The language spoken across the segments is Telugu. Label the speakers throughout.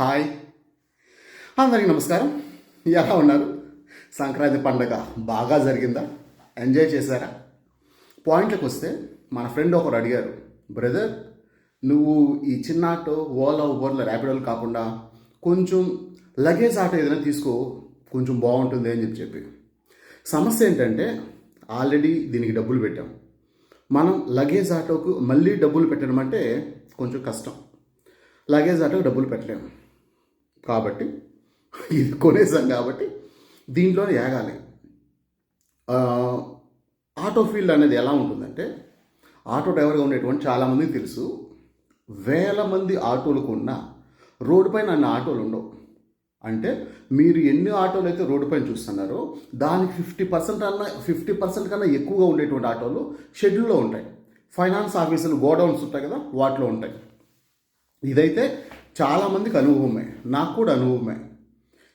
Speaker 1: హాయ్. అందరికీ నమస్కారం. ఎలా ఉన్నారు? సంక్రాంతి పండగ బాగా జరిగిందా? ఎంజాయ్ చేశారా? పాయింట్లకు వస్తే మన ఫ్రెండ్ ఒకరు అడిగారు బ్రదర్ నువ్వు ఈ చిన్న ఆటో ఓలా ఊబర్లో ర్యాపిడోలు కాకుండా కొంచెం లగేజ్ ఆటో ఏదైనా తీసుకో కొంచెం బాగుంటుంది అని చెప్పి చెప్పి. సమస్య ఏంటంటే ఆల్రెడీ దీనికి డబ్బులు పెట్టాం. మనం లగేజ్ ఆటోకు మళ్ళీ డబ్బులు పెట్టడం అంటే కొంచెం కష్టం. లగేజ్ ఆటోకు డబ్బులు పెట్టలేము కాబట్టి ఇది కొనేసాం కాబట్టి దీంట్లోనే ఏగాలి. ఆటో ఫీల్డ్ అనేది ఎలా ఉంటుందంటే ఆటో డ్రైవర్గా ఉండేటువంటి చాలామందికి తెలుసు. వేల మంది ఆటోలకు ఉన్న రోడ్డు పైన అన్ని ఆటోలు ఉండవు. అంటే మీరు ఎన్ని ఆటోలు అయితే రోడ్డుపైన చూస్తున్నారో దానికి ఫిఫ్టీ పర్సెంట్ అన్న ఫిఫ్టీ పర్సెంట్ కన్నా ఎక్కువగా ఉండేటువంటి ఆటోలు షెడ్యూల్లో ఉంటాయి. ఫైనాన్స్ ఆఫీసులు గోడౌన్స్ ఉంటాయి కదా వాటిలో ఉంటాయి. ఇదైతే చాలామందికి అనుభవమే. నాకు కూడా అనుభవమే.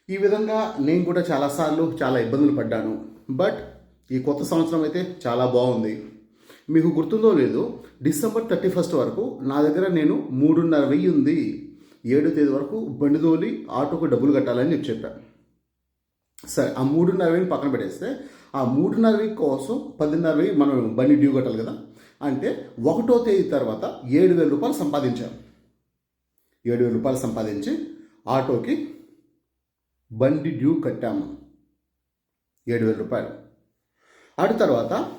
Speaker 1: ఈ విధంగా నేను కూడా చాలాసార్లు చాలా ఇబ్బందులు పడ్డాను. బట్ ఈ కొత్త సంవత్సరం అయితే చాలా బాగుంది. మీకు గుర్తుందో లేదో డిసెంబర్ థర్టీ ఫస్ట్ వరకు నా దగ్గర నేను మూడున్నర వెయ్యి ఉంది. ఏడో తేదీ వరకు బండి తోలి ఆటోకు డబ్బులు కట్టాలని చెప్పి చెప్పాను సరే ఆ మూడున్నర వెయ్యి పక్కన పెట్టేస్తే ఆ మూడున్నర వెయ్యి కోసం పదిన్నర వెయ్యి మనం బండి డ్యూ కట్టాలి కదా. అంటే ఒకటో తేదీ తర్వాత ఏడు వేల రూపాయలు సంపాదించాను ఏడు వేల రూపాయలు సంపాదించి ఆటోకి బండి డ్యూ కట్టాము. ఏడు వేల రూపాయలు. ఆడి తర్వాత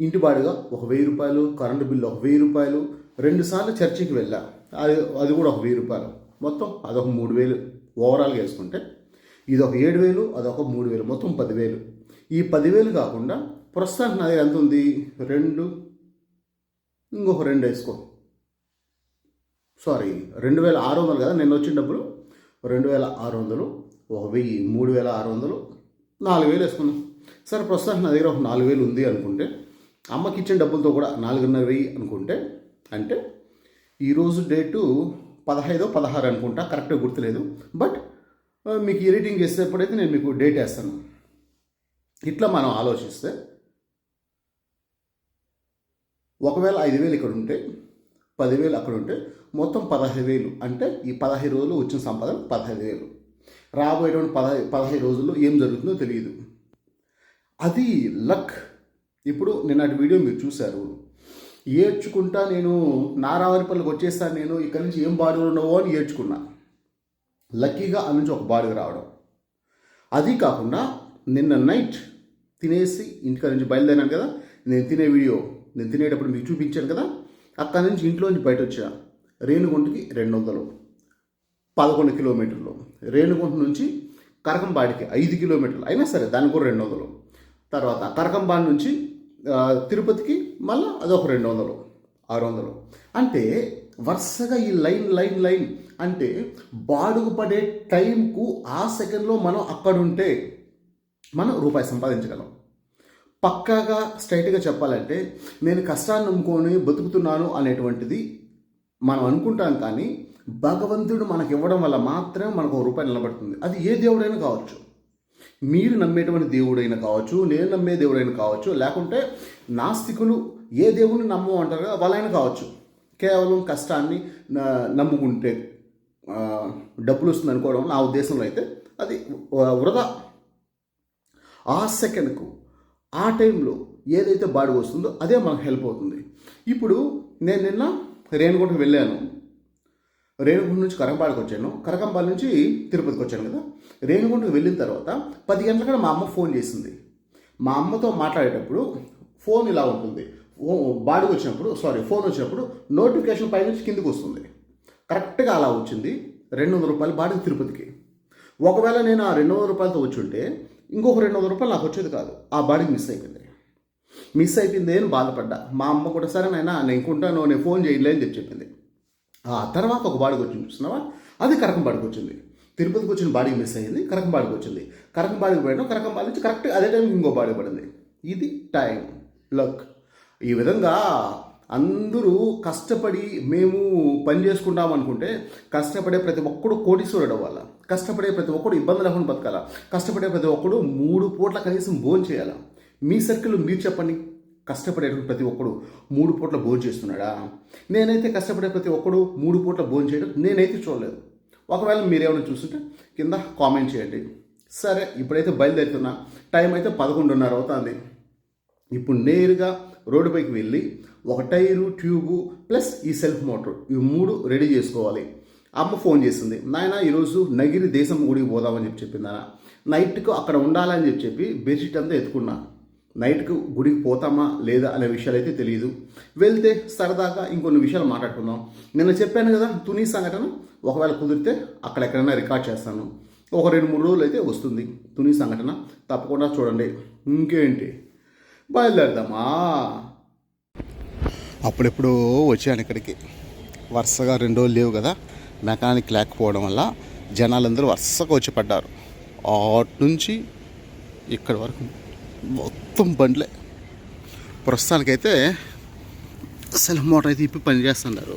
Speaker 1: ఇంటి బాడుగా ఒక వెయ్యి రూపాయలు కరెంటు బిల్లు ఒక వెయ్యి రూపాయలు రెండుసార్లు చర్చికి వెళ్ళా. అది అది కూడా ఒక వెయ్యి రూపాయలు. మొత్తం అదొక మూడు వేలు. ఓవరాల్గా వేసుకుంటే ఇది ఒక ఏడు వేలు అదొక మూడు వేలు. మొత్తం పదివేలు. ఈ పదివేలు కాకుండా ప్రస్తుతానికి నా దగ్గర ఎంత ఉంది? రెండు ఇంకొక రెండు వేసుకో. సారీ రెండు వేల ఆరు వందలు కదా నిన్న వచ్చిన డబ్బులు? రెండు వేల ఆరు వందలు ఒక వెయ్యి మూడు వేల ఆరు వందలు నాలుగు వేలు వేసుకున్నాం. సరే ప్రస్తుతానికి నా దగ్గర ఒక నాలుగు వేలు ఉంది అనుకుంటే అమ్మకి ఇచ్చిన డబ్బులతో కూడా నాలుగున్నర వెయ్యి అనుకుంటే అంటే ఈరోజు డేటు పదహైదో పదహారు అనుకుంటా కరెక్ట్గా గుర్తులేదు. బట్ మీకు ఎడిటింగ్ చేసేటప్పుడైతే నేను మీకు డేట్ వేస్తాను. ఇట్లా మనం ఆలోచిస్తే ఒకవేళ ఐదు వేలు ఇక్కడ ఉంటే పదివేలు అక్కడ ఉంటే మొత్తం పదహైదు వేలు. అంటే ఈ పదహైదు రోజులు వచ్చిన సంపాదన పదహైదు వేలు. రాబోయేటువంటి పదహై పదహైదు రోజుల్లో ఏం జరుగుతుందో తెలియదు. అది లక్. ఇప్పుడు నిన్నటి వీడియో మీరు చూశారు. ఏడ్చుకుంటా నేను నారావరిపల్లికి వచ్చేస్తాను నేను ఇక్కడి నుంచి ఏం బాడుగలు ఉండవో అని ఏడ్చుకున్నా. లక్కీగా ఆ నుంచి ఒక బాడుగ రావడం. అది కాకుండా నిన్న నైట్ తినేసి ఇంటికాడ నుంచి బయలుదేరాను కదా. నేను తినే వీడియో నేను తినేటప్పుడు మీకు చూపించాను కదా. అక్కడి నుంచి ఇంట్లోంచి బయట వచ్చా రేణుగుంటకి రెండు వందలు పదకొండు కిలోమీటర్లు. రేణుగుంట నుంచి కరకంబాడికి ఐదు కిలోమీటర్లు. అయినా సరే దానికి కూడా రెండు వందలు తర్వాత కరకంబాడి నుంచి తిరుపతికి మళ్ళీ అదొక రెండు వందలు ఆరు వందలు అంటే వరుసగా ఈ లైన్ లైన్ లైన్ అంటే బాడుగు పడే టైంకు ఆ సెకండ్లో మనం అక్కడుంటే మనం రూపాయి సంపాదించగలం. పక్కాగా స్ట్రైట్గా చెప్పాలంటే నేను కష్టాన్ని నమ్ముకొని బతుకుతున్నాను అనేటువంటిది మనం అనుకుంటాం కానీ భగవంతుడు మనకి ఇవ్వడం వల్ల మాత్రమే మనకు ఒక రూపాయి నిలబడుతుంది. అది ఏ దేవుడైనా కావచ్చు. మీరు నమ్మేటువంటి దేవుడైనా కావచ్చు నేను నమ్మే దేవుడైనా కావచ్చు లేకుంటే నాస్తికులు ఏ దేవుడిని నమ్ము అంటారు కదా వాళ్ళైనా కావచ్చు. కేవలం కష్టాన్ని నమ్ముకుంటే డబ్బులు వస్తుంది అనుకోవడం నా ఉద్దేశంలో అయితే అది వృధా. ఆ సెకండ్కు ఆ టైంలో ఏదైతే బాడీ వస్తుందో అదే మనకు హెల్ప్ అవుతుంది. ఇప్పుడు నేను నిన్న రేణుగుంటకు వెళ్ళాను. రేణుగుంట నుంచి కరకంపాడికి వచ్చాను. కరకంపాడి నుంచి తిరుపతికి వచ్చాను కదా. రేణుగుంటకు వెళ్ళిన తర్వాత పది గంటల మా అమ్మ ఫోన్ చేసింది. మా అమ్మతో మాట్లాడేటప్పుడు ఫోన్ ఇలా ఉంటుంది. ఓ- వచ్చినప్పుడు సారీ ఫోన్ వచ్చినప్పుడు నోటిఫికేషన్ పై నుంచి కిందికి వస్తుంది. కరెక్ట్గా అలా వచ్చింది. రెండు వందల రూపాయలు బాడీ తిరుపతికి. ఒకవేళ నేను ఆ రెండు వందల రూపాయలతో వచ్చి ఉంటే ఇంకొక రెండు వందల రూపాయలు నాకు వచ్చేది కాదు. ఆ బాడీకి మిస్ అయిపోయింది. మిస్ అయిపోయింది అని బాధపడ్డా. మా అమ్మ కూడా సరే నేను ఇంకుంటాను నేను ఫోన్ చేయలే అని చెప్పి చెప్పింది. ఆ తర్వాత ఒక బాడీకి వచ్చింది చూస్తున్నావా? అది కరకంబాడికి వచ్చింది. తిరుపతికి వచ్చిన బాడీకి మిస్ అయ్యింది కరకంబాడికి వచ్చింది. కరకం బాడికి కరకంబాడి నుంచి కరెక్ట్ అదే టైంకి ఇంకో బాడీ పడింది. ఇది టైం లక్ ఈ విధంగా అందరూ కష్టపడి మేము పని చేసుకుంటాం అనుకుంటే కష్టపడే ప్రతి ఒక్కడు కోటీశ్వరుడు అవ్వాలి? కష్టపడే ప్రతి ఒక్కడు ఇబ్బంది లేకుండా బతకాల? కష్టపడే ప్రతి ఒక్కడు మూడు పూట్ల కనీసం భోజనం చేయాలి? మీ సర్కిల్ మీరు చెప్పండి. కష్టపడేటువంటి ప్రతి ఒక్కడు మూడు పూట్ల భోజనం చేస్తున్నాడా? నేనైతే కష్టపడే ప్రతి ఒక్కడు మూడు పూట్ల భోజనం చేయడం నేనైతే చూడలేదు. ఒకవేళ మీరేమైనా చూస్తుంటే కింద కామెంట్ చేయండి. సరే ఇప్పుడైతే బయలుదేరుతున్నా. టైం అయితే పదకొండున్నర అవుతుంది. ఇప్పుడు నేరుగా రోడ్డుపైకి వెళ్ళి ఒక టైరు ట్యూబు ప్లస్ ఈ సెల్ఫ్ మోటార్. ఇవి మూడు రెడీ చేసుకోవాలి. అమ్మ ఫోన్ చేసింది నాయన ఈరోజు నగిరి దేశం గుడికి పోదామని చెప్పి చెప్పింది నాన్న. నైట్కు అక్కడ ఉండాలని చెప్పి చెప్పి బెడ్షీట్ అంతా ఎత్తుకున్నా. నైట్కు గుడికి పోతామా లేదా అనే విషయాలు అయితే తెలియదు. వెళ్తే సరదాగా ఇంకొన్ని విషయాలు మాట్లాడుకుందాం. నిన్న చెప్పాను కదా తుని సంఘటన. ఒకవేళ కుదిరితే అక్కడ ఎక్కడైనా రికార్డ్ చేస్తాను. ఒక రెండు మూడు రోజులు అయితే వస్తుంది. తుని సంఘటన తప్పకుండా చూడండి. ఇంకేంటి? బయలుదేరదామా? అప్పుడెప్పుడు వచ్చాను ఇక్కడికి. వరుసగా రెండు రోజులు లేవు కదా. మెకానిక్ లేకపోవడం వల్ల జనాలందరూ వరుసగా వచ్చి పడ్డారు. అటు నుంచి ఇక్కడి వరకు మొత్తం బండ్లే. ప్రస్తుతానికైతే సెల్ఫ్ మోటార్ అయితే పని పనిచేస్తున్నారు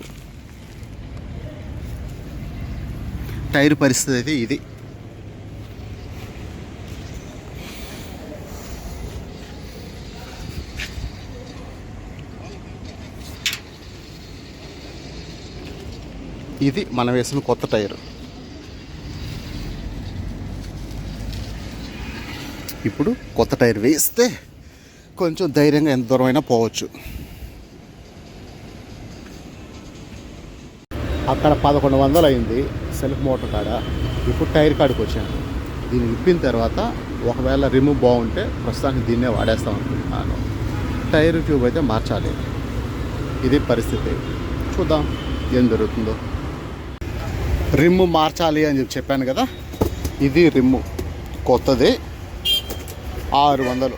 Speaker 1: టైర్ పరిస్థితి అయితే ఇది. ఇది మనం వేసిన కొత్త టైర్. ఇప్పుడు కొత్త టైర్ వేస్తే కొంచెం ధైర్యంగా ఎంత దూరమైనా పోవచ్చు. అక్కడ పదకొండు వందలు అయింది సెల్ఫ్ మోటార్ కాడ. ఇప్పుడు టైర్ కాడికి వచ్చాను. దీన్ని విప్పిన తర్వాత ఒకవేళ రిమూవ్ బాగుంటే ప్రస్తుతానికి దీన్నే వాడేస్తాం అనుకుంటున్నాను. టైర్ ట్యూబ్ అయితే మార్చాలి. ఇది పరిస్థితి. చూద్దాం ఏం జరుగుతుందో. రిమ్ము మార్చాలి అని చెప్పి చెప్పాను కదా ఇది రిమ్ము కొత్తది. ఆరు వందలు.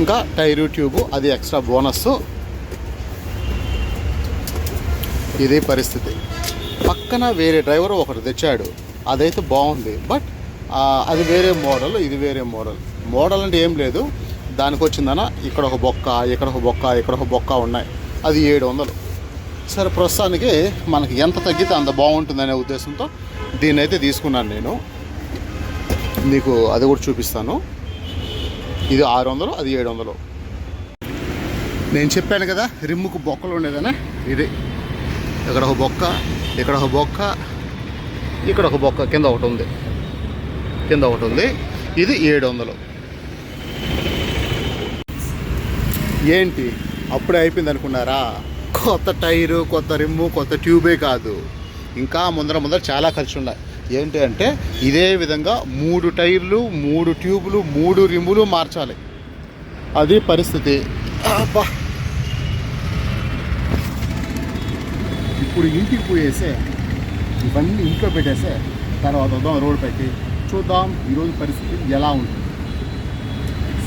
Speaker 1: ఇంకా టైరు ట్యూబు అది ఎక్స్ట్రా బోనస్ ఇదే పరిస్థితి. పక్కన వేరే డ్రైవర్ ఒకటి తెచ్చాడు అదైతే బాగుంది. బట్ అది వేరే మోడల్ ఇది వేరే మోడల్. మోడల్ అంటే ఏం లేదు దానికి వచ్చిందన ఇక్కడ ఒక బొక్క ఇక్కడ ఒక బొక్క ఇక్కడ ఒక బొక్క ఉన్నాయి. అది ఏడు వందలు. సరే ప్రస్తుతానికి మనకి ఎంత తగ్గితే అంత బాగుంటుందనే ఉద్దేశంతో దీన్ని అయితే తీసుకున్నాను నేను. మీకు అది కూడా చూపిస్తాను. ఇది ఆరు వందలు అది ఏడు వందలు నేను చెప్పాను కదా రిమ్ముకు బొక్కలు ఉండేదనే? ఇది. ఇక్కడ ఒక బొక్క ఇక్కడ ఒక బొక్క ఇక్కడ ఒక బొక్క కింద ఒకటి ఉంది. కింద ఒకటి ఉంది. ఇది ఏడు వందలు ఏంటి? అప్పుడే అయిపోయింది అనుకున్నారా? కొత్త టైరు కొత్త రిమ్ము కొత్త ట్యూబే కాదు. ఇంకా ముందర ముందర చాలా ఖర్చు ఉన్నాయి ఏంటి అంటే ఇదే విధంగా మూడు టైర్లు మూడు ట్యూబులు మూడు రిమ్ములు మార్చాలి. అది పరిస్థితి. ఇప్పుడు ఇంటికి పోయేసే ఇవన్నీ ఇంట్లో పెట్టేసే తర్వాత వద్దాం రోడ్ పెట్టి చూద్దాం ఈరోజు పరిస్థితి ఎలా ఉంటుంది.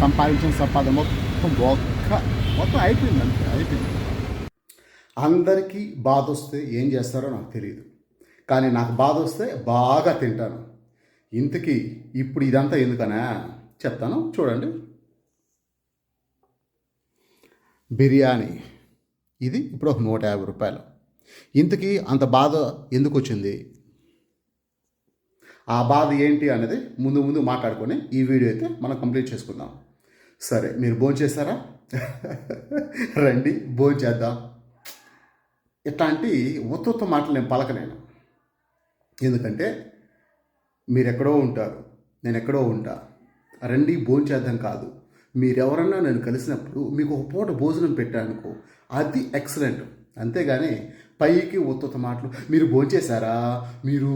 Speaker 1: సంపాదించిన సంపాదన మొత్తం బొక్క మొత్తం అయిపోయింది అంతే అయిపోయింది. అందరికీ బాధ వస్తే ఏం చేస్తారో నాకు తెలియదు కానీ నాకు బాధ వస్తే బాగా తింటాను. ఇంతకీ ఇప్పుడు ఇదంతా ఎందుకనా? చెప్తాను చూడండి. బిర్యానీ. ఇది ఇప్పుడు ఒక నూట యాభై రూపాయలు. ఇంతకీ అంత బాధ ఎందుకు వచ్చింది? ఆ బాధ ఏంటి అనేది ముందు ముందు మాట్లాడుకొని ఈ వీడియో అయితే మనం కంప్లీట్ చేసుకుందాం. సరే మీరు భోజనం చేస్తారా రండి భోజనం చేద్దాం ఇట్లాంటి ఉత్త మాటలు నేను పలకలేను. ఎందుకంటే మీరు ఎక్కడో ఉంటారు నేను ఎక్కడో ఉంటా. రండి భోంచేద్దాం కాదు. మీరెవరన్నా నేను కలిసినప్పుడు మీకు ఒక పూట భోజనం పెట్టానుకో అది ఎక్సలెంట్. అంతేగాని పైకి ఉత్తుత మాటలు మీరు భోంచేశారా మీరు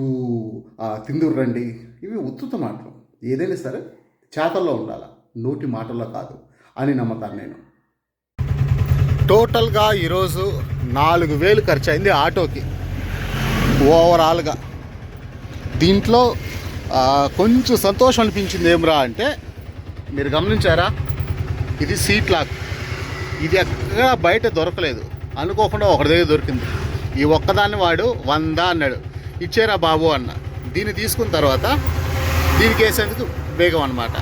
Speaker 1: ఆ, తిందురు రండి. ఇవి ఉత్తుత మాటలు. ఏదైనా సరే చేతల్లో ఉండాలి? నోటి మాటల్లో కాదు అని నమ్మతాను నేను. టోటల్గా ఈరోజు నాలుగు వేలు ఖర్చు అయింది ఆటోకి. ఓవరాల్గా. దీంట్లో కొంచెం సంతోషం అనిపించింది ఏమిరా అంటే మీరు గమనించారా? ఇది సీట్ లాక్. ఇది ఎక్కడ బయట దొరకలేదు. అనుకోకుండా ఒకటి దగ్గర దొరికింది. ఈ ఒక్కదాన్ని వాడు వంద అన్నాడు. ఇచ్చారా బాబు అన్న. దీన్ని తీసుకున్న తర్వాత దీనికి వేసేందుకు వేగం అనమాట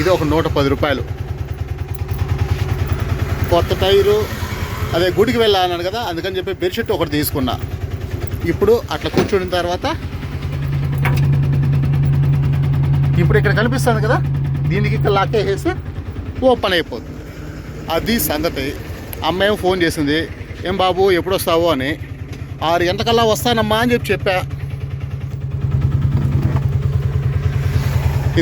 Speaker 1: ఇది ఒక నూట పది రూపాయలు. కొత్త టైరు అదే గుడికి వెళ్ళాలన్నాడు కదా అందుకని చెప్పి బెడ్షీట్ ఒకటి తీసుకున్నా. ఇప్పుడు అట్లా కూర్చున్న తర్వాత ఇప్పుడు ఇక్కడ కనిపిస్తుంది కదా దీనికి ఇక్కడ లాక్ వేసేసి ఓపెన్ అయిపోతుంది. అది సంగతి. అమ్మ ఏమో ఫోన్ చేసింది ఏం బాబు ఎప్పుడు వస్తావు అని. ఆరు గంటకల్లా వస్తానమ్మా అని చెప్పి చెప్పా.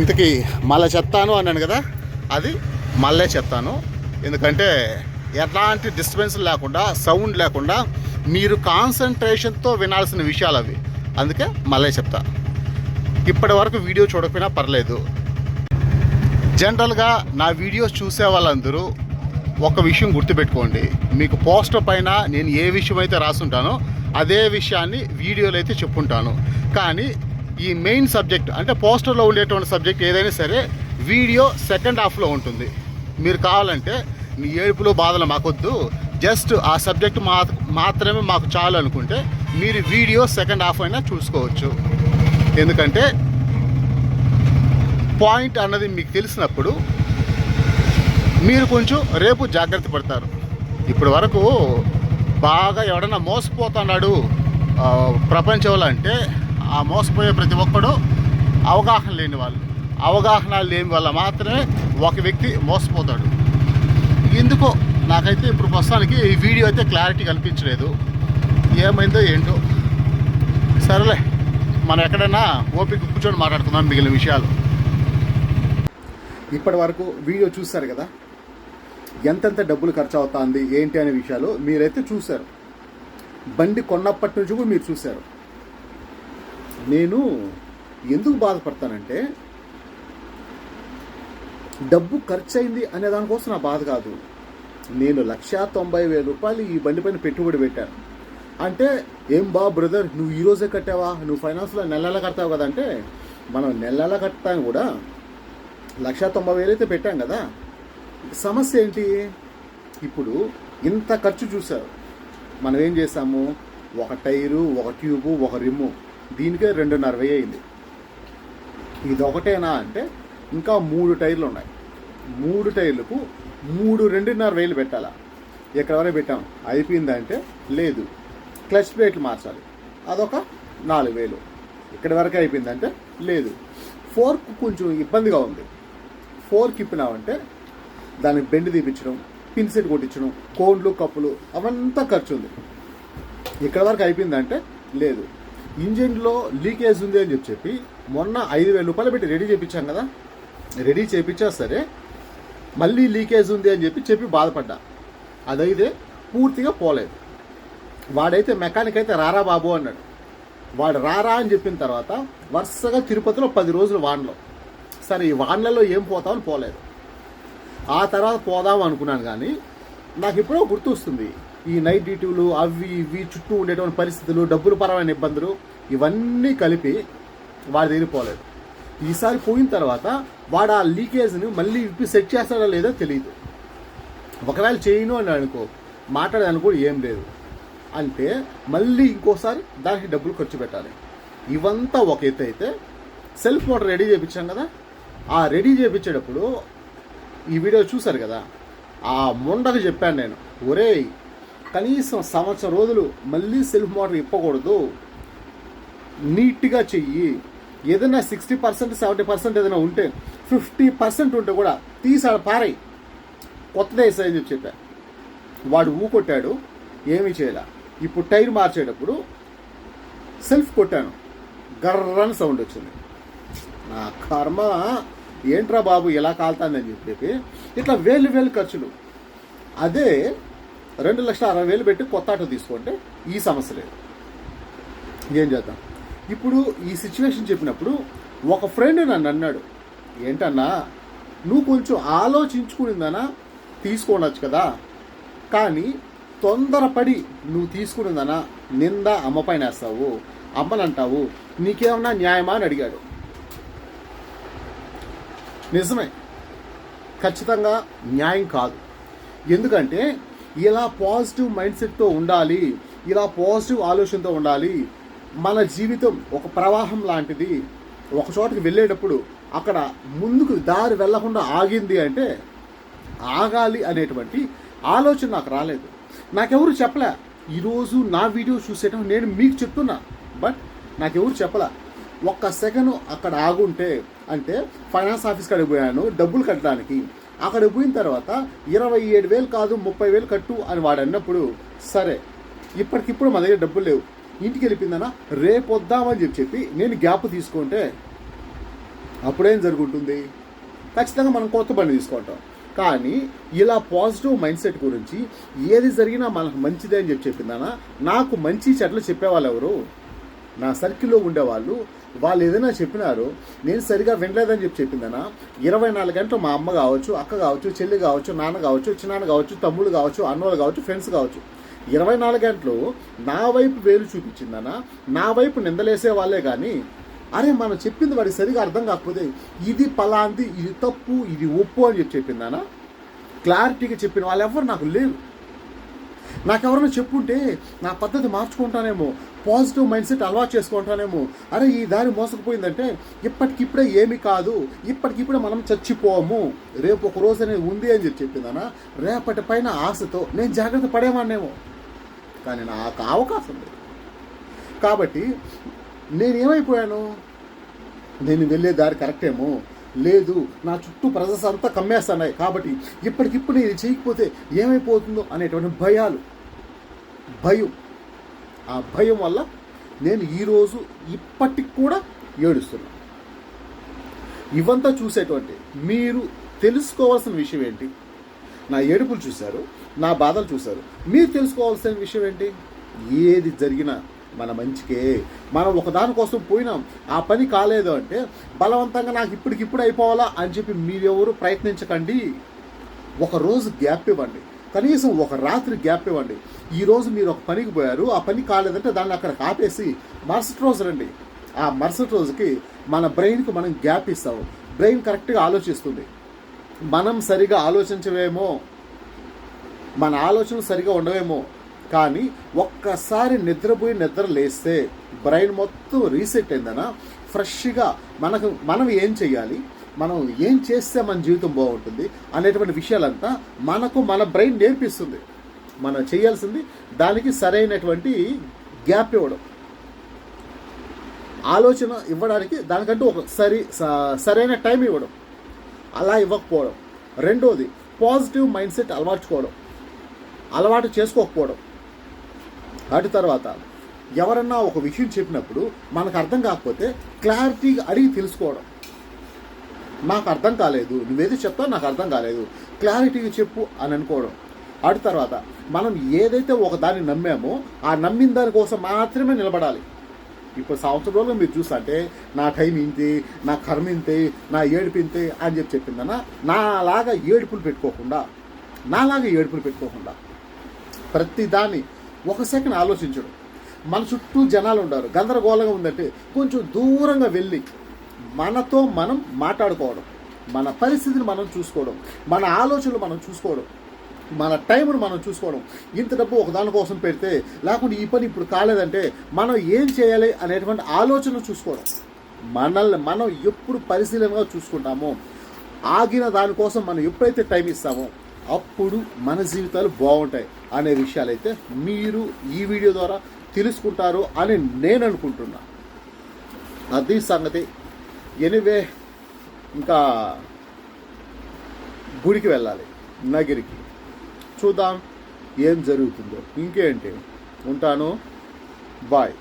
Speaker 1: ఇంతకీ మళ్ళీ చెప్తాను అన్నాను కదా అది మళ్ళీ చెప్తాను. ఎందుకంటే ఎలాంటి డిస్టర్బెన్స్ లేకుండా సౌండ్ లేకుండా మీరు కాన్సన్ట్రేషన్తో వినాల్సిన విషయాలు అవి. అందుకే మళ్ళీ చెప్తా. ఇప్పటి వరకు వీడియో చూడకపోయినా పర్లేదు. జనరల్గా నా వీడియోస్ చూసే వాళ్ళందరూ ఒక విషయం గుర్తుపెట్టుకోండి. మీకు పోస్టర్ పైన నేను ఏ విషయం అయితే రాసుంటానో అదే విషయాన్ని వీడియోలో అయితే చెప్పుంటాను. కానీ ఈ మెయిన్ సబ్జెక్ట్ అంటే పోస్టర్లో ఉండేటువంటి సబ్జెక్ట్ ఏదైనా సరే వీడియో సెకండ్ హాఫ్లో ఉంటుంది. మీరు కావాలంటే మీ ఏడుపులు బాధలు మాకొద్దు. జస్ట్ ఆ సబ్జెక్ట్ మా మాత్రమే మాకు చాలు అనుకుంటే మీరు వీడియో సెకండ్ హాఫ్ అయినా చూసుకోవచ్చు. ఎందుకంటే పాయింట్ అన్నది మీకు తెలిసినప్పుడు మీరు కొంచెం రేపు జాగ్రత్త పడతారు. ఇప్పటి వరకు బాగా ఎవడన్నా మోసపోతున్నాడు ప్రపంచంలో అంటే ఆ మోసపోయే ప్రతి ఒక్కడు అవగాహన లేని వాళ్ళు. అవగాహన లేని వల్ల మాత్రమే ఒక వ్యక్తి మోసపోతాడు. ఎందుకో నాకైతే ఇప్పుడు ప్రస్తుతానికి ఈ వీడియో అయితే క్లారిటీ కనిపించలేదు. ఏమైందో ఏంటో. సరేలే మనం ఎక్కడైనా ఓపిక కూర్చొని మాట్లాడుకుందాం మిగిలిన విషయాలు. ఇప్పటి వరకు వీడియో చూశారు కదా? ఎంతెంత డబ్బులు ఖర్చు అవుతుంది ఏంటి అనే విషయాలు మీరైతే చూశారు. బండి కొన్నప్పటి నుంచి కూడా మీరు చూశారు. నేను ఎందుకు బాధపడతానంటే డబ్బు ఖర్చు అయింది అనే దానికోసం నా బాధ కాదు. నేను లక్షా తొంభై వేల రూపాయలు ఈ బండి పైన పెట్టుబడి పెట్టాను. అంటే ఏం బా బ్రదర్ నువ్వు ఈ రోజే కట్టావా? నువ్వు ఫైనాన్స్లో నెల నెల కడతావు కదా అంటే మనం నెల నెల కట్టాను కూడా. లక్షా తొంభై వేలు అయితే పెట్టాం కదా. సమస్య ఏంటి? ఇప్పుడు ఇంత ఖర్చు చూసారు మనం ఏం చేసాము ఒక టైరు ఒక ట్యూబు ఒక రిమ్ము. దీనికే రెండున్నర వెయ్యి అయింది. ఇది ఒకటేనా అంటే ఇంకా మూడు టైర్లు ఉన్నాయి మూడు టైర్లకు మూడు రెండున్నర వేలు పెట్టాలా? ఎక్కడ వరకు పెట్టాం అయిపోయిందంటే లేదు. క్లచ్ ప్లేట్లు మార్చాలి. అదొక నాలుగు వేలు. ఇక్కడి వరకు అయిపోయిందంటే లేదు. ఫోర్క్ కొంచెం ఇబ్బందిగా ఉంది. ఫోర్క్ ఇప్పినామంటే దానికి బెండ్ తీపించడం పిన్సెట్ కొట్టించడం కోన్లు కప్పులు అవంతా ఖర్చు ఉంది ఇక్కడ వరకు అయిపోయిందంటే లేదు. ఇంజిన్లో లీకేజ్ ఉంది అని చెప్పి చెప్పి మొన్న ఐదు వేల రూపాయలు పెట్టి రెడీ చేయించాం కదా. రెడీ చేయించా సరే మళ్ళీ లీకేజ్ ఉంది అని చెప్పి చెప్పి బాధపడ్డా. అదైతే పూర్తిగా పోలేదు. వాడైతే మెకానిక్ అయితే రారా బాబు అన్నాడు. వాడు రారా అని చెప్పిన తర్వాత వరుసగా తిరుపతిలో పది రోజులు వానలో సరే ఈ వానలలో ఏం పోతామని పోలేదు. ఆ తర్వాత పోదాం అనుకున్నాను కానీ నాకు ఎప్పుడో గుర్తొస్తుంది. ఈ నైట్ డ్యూటీలు అవి ఇవి చుట్టూ ఉండేటువంటి పరిస్థితులు డబ్బులు పరమైన ఇబ్బందులు ఇవన్నీ కలిపి వాడి దగ్గర పోలేదు. ఈసారి పోయిన తర్వాత వాడు ఆ లీకేజ్ని మళ్ళీ విప్పి సెట్ చేస్తాడో లేదో తెలియదు ఒకవేళ చేయను అని అనుకో మాట్లాడడానికి కూడా ఏం లేదు. అంటే మళ్ళీ ఇంకోసారి దానికి డబ్బులు ఖర్చు పెట్టాలి. ఇవంతా ఒక ఎత్తు అయితే సెల్ఫ్ మోటార్ రెడీ చేయించాం కదా? ఆ రెడీ చేయించేటప్పుడు ఈ వీడియో చూశారు కదా? ఆ ముండకు చెప్పాను నేను ఒరేయ్ కనీసం సంవత్సరం రోజులు మళ్ళీ సెల్ఫ్ మోటార్ ఇప్పకూడదు. నీట్గా చెయ్యి. ఏదైనా సిక్స్టీ పర్సెంట్ సెవెంటీ పర్సెంట్ ఏదైనా ఉంటే ఫిఫ్టీ పర్సెంట్ ఉంటే కూడా తీసాడు పారై. కొత్తదే వేసాయని చెప్పి చెప్పా. వాడు ఊ కొట్టాడు ఏమీ చేయలే. ఇప్పుడు టైర్ మార్చేటప్పుడు సెల్ఫ్ కొట్టాను. గర్రని సౌండ్ వచ్చింది. నా కర్మ ఏంట్రా బాబు ఎలా కాలుతుందని చెప్పి ఇట్లా వేలు వేలు ఖర్చులు. అదే రెండు లక్షల అరవై వేలు పెట్టి కొత్త ఆటో తీసుకుంటే ఈ సమస్య లేదు. ఏం చేద్దాం? ఇప్పుడు ఈ సిచ్యువేషన్ చెప్పినప్పుడు ఒక ఫ్రెండ్ నన్ను అన్నాడు ఏంటన్నా నువ్వు కొంచెం ఆలోచించుకునిందనా? తీసుకోనొచ్చు కదా. కానీ తొందరపడి నువ్వు తీసుకునిందనా? నింద అమ్మ పైన వేస్తావు అమ్మనంటావు నీకేమన్నా న్యాయమా? అని అడిగాడు. నిజమే. ఖచ్చితంగా న్యాయం కాదు. ఎందుకంటే ఇలా పాజిటివ్ మైండ్ సెట్తో ఉండాలి ఇలా పాజిటివ్ ఆలోచనతో ఉండాలి మన జీవితం ఒక ప్రవాహం లాంటిది. ఒక చోటకి వెళ్ళేటప్పుడు అక్కడ ముందుకు దారి వెళ్ళకుండా ఆగింది అంటే ఆగాలి అనేటువంటి ఆలోచన నాకు రాలేదు. నాకెవరు చెప్పలే ఈరోజు నా వీడియో చూసేటప్పుడు నేను మీకు చెప్తున్నా. బట్ నాకెవరు చెప్పలే. ఒక్క సెకండ్ అక్కడ ఆగుంటే అంటే ఫైనాన్స్ ఆఫీస్ కాడికి పోయాను డబ్బులు కట్టడానికి. అక్కడ పోయిన తర్వాత ఇరవై ఏడు వేలు కాదు ముప్పై వేలు కట్టు అని వాడు అన్నప్పుడు సరే ఇప్పటికిప్పుడు మా దగ్గర డబ్బులు లేవు. ఇంటికి వెళ్ళిపోయిందనా రేపు వద్దామని చెప్పి చెప్పి నేను గ్యాప్ తీసుకుంటే అప్పుడేం జరుగుతుంది ఖచ్చితంగా మనం కొత్త బండి తీసుకుంటాం. కానీ ఇలా పాజిటివ్ మైండ్ సెట్ గురించి ఏది జరిగినా మనకు మంచిదే అని చెప్పి చెప్పిందానా నాకు మంచి చెట్లు చెప్పేవాళ్ళు ఎవరు? నా సర్కిల్లో ఉండేవాళ్ళు. వాళ్ళు ఏదైనా చెప్పినారు నేను సరిగా వినలేదని చెప్పి చెప్పిందనా ఇరవై నాలుగు గంటలు మా అమ్మ కావచ్చు అక్క కావచ్చు చెల్లి కావచ్చు నాన్న కావచ్చు చిన్నాన్న కావచ్చు తమ్ముడు కావచ్చు అన్నోళ్ళు కావచ్చు ఫ్రెండ్స్ కావచ్చు. ఇరవై నాలుగు గంటలు నా వైపు వేలు చూపించిందనా నా వైపు నిందలేసే వాళ్ళే కానీ అరే మనం చెప్పింది వాడికి సరిగా అర్థం కాకపోతే ఇది పలాంది ఇది తప్పు ఇది ఒప్పు అని చెప్పి చెప్పిందానా క్లారిటీగా చెప్పిన వాళ్ళు ఎవరు నాకు లేరు. నాకు ఎవరైనా చెప్పుంటే నా పద్ధతి మార్చుకుంటానేమో పాజిటివ్ మైండ్ సెట్ అలవాటు చేసుకుంటానేమో అరే ఈ దారి మోసకపోయిందంటే ఇప్పటికిప్పుడే ఏమి కాదు ఇప్పటికిప్పుడే మనం చచ్చిపోము రేపు ఒక రోజు అనేది ఉంది అని చెప్పి చెప్పిందనా రేపటి పైన ఆశతో నేను జాగ్రత్త పడేవాడినేమో. కానీ నాకు అవకాశం లేదు. కాబట్టి నేనేమైపోయాను? నేను వెళ్ళే దారి కరెక్టేమో లేదు నా చుట్టూ ప్రజెస్ అంతా కమ్మేస్తున్నాయి. కాబట్టి ఇప్పటికిప్పుడు నేను చేయకపోతే ఏమైపోతుందో అనేటువంటి భయాలు. భయం. ఆ భయం వల్ల నేను ఈరోజు ఇప్పటికి కూడా ఏడుస్తున్నాను ఇవంతా చూసేటువంటి మీరు తెలుసుకోవాల్సిన విషయం ఏంటి? నా ఏడుపులు చూశారు. నా బాధలు చూశారు. మీరు తెలుసుకోవాల్సిన విషయం ఏంటి? ఏది జరిగినా మన మంచికే. మనం ఒకదానికోసం పోయినాం. ఆ పని కాలేదు అంటే బలవంతంగా నాకు ఇప్పటికిప్పుడు అయిపోవాలా అని చెప్పి మీరెవరు ప్రయత్నించకండి. ఒక రోజు గ్యాప్ ఇవ్వండి. కనీసం ఒక రాత్రి గ్యాప్ ఇవ్వండి. ఈ రోజు మీరు ఒక పనికి పోయారు. ఆ పని కాలేదంటే దాన్ని అక్కడ ఆపేసి మరుసటి రోజు రండి. ఆ మరుసటి రోజుకి మన బ్రెయిన్కి మనం గ్యాప్ ఇస్తాము. బ్రెయిన్ కరెక్ట్గా ఆలోచిస్తుంది. మనం సరిగా ఆలోచించవేమో మన ఆలోచనలు సరిగా ఉండవేమో. కానీ ఒక్కసారి నిద్రపోయి నిద్ర లేస్తే బ్రెయిన్ మొత్తం రీసెట్ అయిందనా? ఫ్రెష్గా మనకు మనం ఏం చేయాలి మనం ఏం చేస్తే మన జీవితం బాగుంటుంది? అనేటువంటి విషయాలంతా మనకు మన బ్రెయిన్ నేర్పిస్తుంది. మనం చేయాల్సింది దానికి సరైనటువంటి గ్యాప్ ఇవ్వడం. ఆలోచన ఇవ్వడానికి దానికంటూ ఒక సరి సరైన టైం ఇవ్వడం. అలా ఇవ్వకపోవడం. రెండోది పాజిటివ్ మైండ్ సెట్ అలవాటుకోవడం. అలవాటు చేసుకోకపోవడం. వాటి తర్వాత ఎవరన్నా ఒక విషయం చెప్పినప్పుడు మనకు అర్థం కాకపోతే క్లారిటీగా అడిగి తెలుసుకోవడం. నాకు అర్థం కాలేదు నువ్వేదో చెప్తావు నాకు అర్థం కాలేదు క్లారిటీగా చెప్పు అని అనుకోవడం. అటు తర్వాత మనం ఏదైతే ఒక దాన్ని నమ్మామో ఆ నమ్మిన దానికోసం మాత్రమే నిలబడాలి. ఇప్పుడు సంవత్సరం రోజులు మీరు చూస్తుంటే నా టైం ఇంతే నా కర్మ ఇంతే నా ఏడుపు ఇంతే అని చెప్పి చెప్పిందన్న నాలాగా ఏడుపులు పెట్టుకోకుండా నాలాగా ఏడుపులు పెట్టుకోకుండా ప్రతిదాన్ని ఒక సెకండ్ ఆలోచించడం. మన చుట్టూ జనాలు ఉండరు. గందరగోళంగా ఉందంటే కొంచెం దూరంగా వెళ్ళి మనతో మనం మాట్లాడుకోవడం. మన పరిస్థితిని మనం చూసుకోవడం. మన ఆలోచనలు మనం చూసుకోవడం. మన టైంను మనం చూసుకోవడం. ఇంత డబ్బు ఒకదాని కోసం పెడితే లేకుంటే ఈ పని ఇప్పుడు కాలేదంటే మనం ఏం చేయాలి అనేటువంటి ఆలోచన చూసుకోవడం. మనల్ని మనం ఎప్పుడు పరిశీలనగా చూసుకుంటామో ఆగిన దానికోసం మనం ఎప్పుడైతే టైం ఇస్తామో అప్పుడు మన జీవితాలు బాగుంటాయి అనే విషయాలైతే మీరు ఈ వీడియో ద్వారా తెలుసుకుంటారు అని నేను అనుకుంటున్నా. అది సంగతి. ఎనివే ఇంకా గుడికి వెళ్ళాలి నగిరికి. చూద్దాం ఏం జరుగుతుందో. ఇంకేంటి? ఉంటాను. బాయ్.